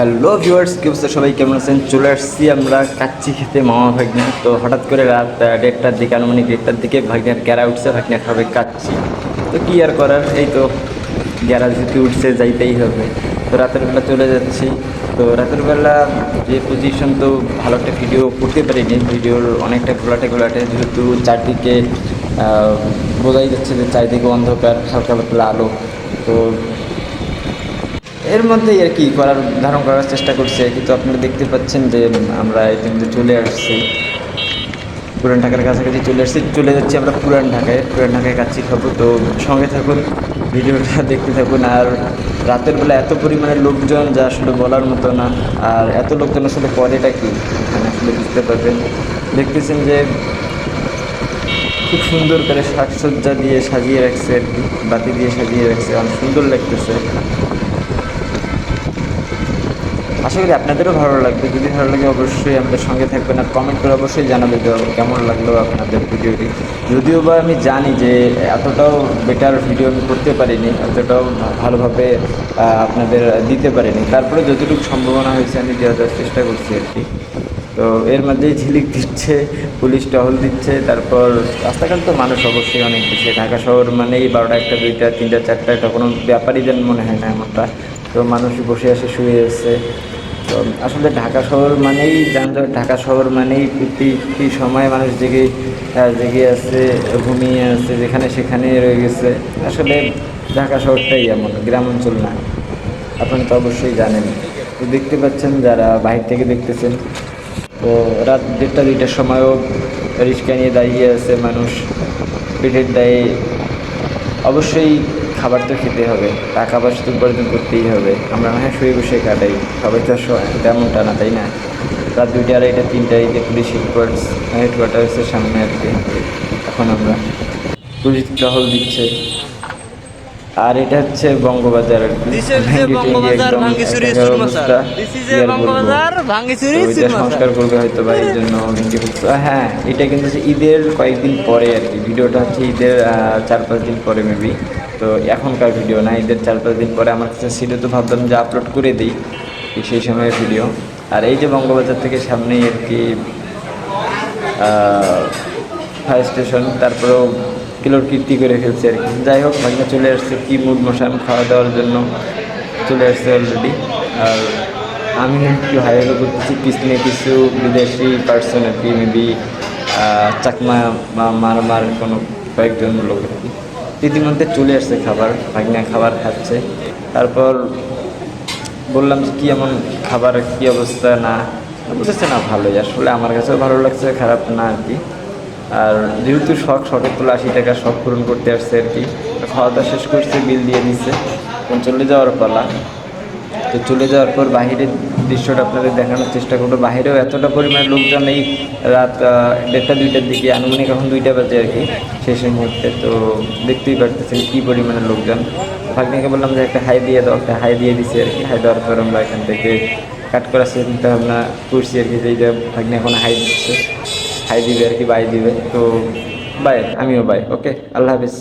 Hello viewers কি অবস্থা সবাই? কেমন আছেন? চলে আসছি আমরা কাচ্চি খেতে মামা ভাগ্নে। তো হঠাৎ করে রাত দেড়টার দিকে, আনুমানিক দেড়টার দিকে ভাগ্নের গ্যারা উঠছে, ভাগ্নে খাবে কাচ্চি। তো কি আর করার? এই তো গ্যারা যেহেতু উঠছে, যাইতেই হবে। তো রাতের বেলা চলে যাচ্ছি। তো রাতের বেলা যে পজিশন তো ভালো একটা ভিডিও করতে পারিনি। ভিডিওর অনেকটা ঘোলাটে ঘোলাটে, যেহেতু চারদিকে বোঝাই যাচ্ছে যে চারিদিকে অন্ধকার, হালকা পাতলা আলো। তো এর মধ্যেই আর কি করার, ধারণ করার চেষ্টা করছে কিন্তু আপনারা দেখতে পাচ্ছেন যে আমরা ইতিমধ্যে চলে আসছি। পুরান ঢাকার কাছাকাছি চলে আসছি। চলে যাচ্ছি আমরা পুরান ঢাকায়। পুরান ঢাকায় কাচ্চি খাব। তো সঙ্গে থাকুন, ভিডিওটা দেখতে থাকুন। আর রাতের বেলা এত পরিমাণে লোকজন যা আসলে বলার মতো না। আর এত লোকজন আসলে পরেটা কি? এখানে আসলে বুঝতে পারবেন। দেখতেছেন যে খুব সুন্দর করে সাজসজ্জা দিয়ে সাজিয়ে রাখছে বাতি দিয়ে সাজিয়ে রাখছে। অনেক সুন্দর লাগতেছে। আশা করি আপনাদেরও ভালো লাগবে। যদি ভালো লাগে অবশ্যই আমাদের সঙ্গে থাকবেন আর কমেন্ট করে অবশ্যই জানাবে কেমন লাগল আপনাদের ভিডিওটি। যদিও বা আমি জানি যে এতটাও বেটার ভিডিও আমি করতে পারিনি, এতটাও ভালোভাবে আপনাদের দিতে পারিনি। তারপরে যতটুকু সম্ভাবনা হয়েছে আমি দেওয়ার চেষ্টা করছি আর কি। তো এর মধ্যেই ঝিলিক দিচ্ছে, পুলিশ টহল দিচ্ছে, তারপর রাস্তাঘাট তো মানুষ অবশ্যই অনেক বেশি। ঢাকা শহর মানেই বারোটা একটা, দুইটা, তিনটা, চারটা এটা কোনো ব্যাপারই যেন মনে হয় না এমনটা। তো মানুষ বসে আসে শুয়ে এসছে তো আসলে ঢাকা শহর মানেই যানজট, ঢাকা শহর মানেই প্রতিটি সময় মানুষ জেগে জেগে আছে, ঘুমিয়ে আছে, যেখানে সেখানে রয়ে গেছে। আসলে ঢাকা শহরটাই এমন গ্রাম অঞ্চল না। আপনি তো অবশ্যই জানেন। তো দেখতে পাচ্ছেন যারা বাইরে থেকে দেখতেছেন, তো রাত দেড়টা, দুইটার সময়ও রিক্সা নিয়ে দাঁড়িয়ে আছে মানুষ। পেটের দায়ে অবশ্যই খাবার তো খেতে হবে। টাকা পয়সা তো উপার্জন করতেই হবে। আমরা হ্যাঁ শুয়ে বসে কাটাই। সবাই তো তেমনটা না, তাই না? রাত দুইটা, আড়াইটা তিনটায় যে পুলিশ হেডকোয়ার্টার্স হেডকোয়ার্টার্সের সামনে আর কি। এখন আমরা পুলিশ টহল দিচ্ছে। আর এটা হচ্ছে বঙ্গবাজার সংস্কার করবে হয়তো বা এর জন্য ভেঙে ফেলছে হ্যাঁ এটা কিন্তু ঈদের কয়েকদিন পরে আর কি। ভিডিওটা হচ্ছে ঈদের চার পাঁচ দিন পরে মেবি তো এখনকার ভিডিও না ঈদের চার পাঁচ দিন পরে আমার কাছে ছিল তো ভাবলাম যে আপলোড করে দিই ঠিক সেই সময়ের ভিডিও। আর এই যে বঙ্গবাজার থেকে সামনেই আর কি ফায়ার স্টেশন তারপরেও কিলোর কীর্তি করে ফেলছে আর কি। যাই হোক ভাগ্নে চলে আসছে কি মুড মশান খাওয়া দাওয়ার জন্য। চলে আসছে অলরেডি আর আমি একটু হাইওয়ে করতেছি পিছনে কিছু বিদেশি পার্সন আর কি মেবি চাকমা বা মারমার কোনো কয়েকজন লোক আর কি। ইতিমধ্যে চলে আসছে খাবার, ভাগনা খাবার খাচ্ছে। তারপর বললাম যে কী এমন খাবার, কী অবস্থা? না। বুঝেছে না, ভালোই। আসলে আমার কাছেও ভালো লাগছে, খারাপ না আর কি। আর যেহেতু শখ, শখের তোলা আশি টাকা শখ পূরণ করতে আসছে আর কি। খাওয়া দাওয়া শেষ করছে, বিল দিয়ে দিচ্ছে এখন চলে যাওয়ার পালা। তো চলে যাওয়ার পর বাহিরের দৃশ্যটা আপনাদের দেখানোর চেষ্টা করব। বাহিরেও এতটা পরিমাণে লোকজন এই রাত দেড়টা, দুইটার দিকে। আনুমানিক এখন দুইটা বাজে আর কি শেষের মুহূর্তে। তো দেখতেই পারতেছেন কী পরিমাণে লোকজন। ভাগ্নিকে বললাম যে, একটা হাই দিয়ে দাও, একটা হাই দিয়ে দিছি আর কি। হাই দেওয়ার পর আমরা এখান থেকে কাট করার চিন্তা ভাবনা করছি আর কি যে ভাগ্নি এখন হাই দিচ্ছে। হাই দিবে আর কি বাই দিবে। তো বাই আমিও বাই ওকে আল্লাহ হাফিজ।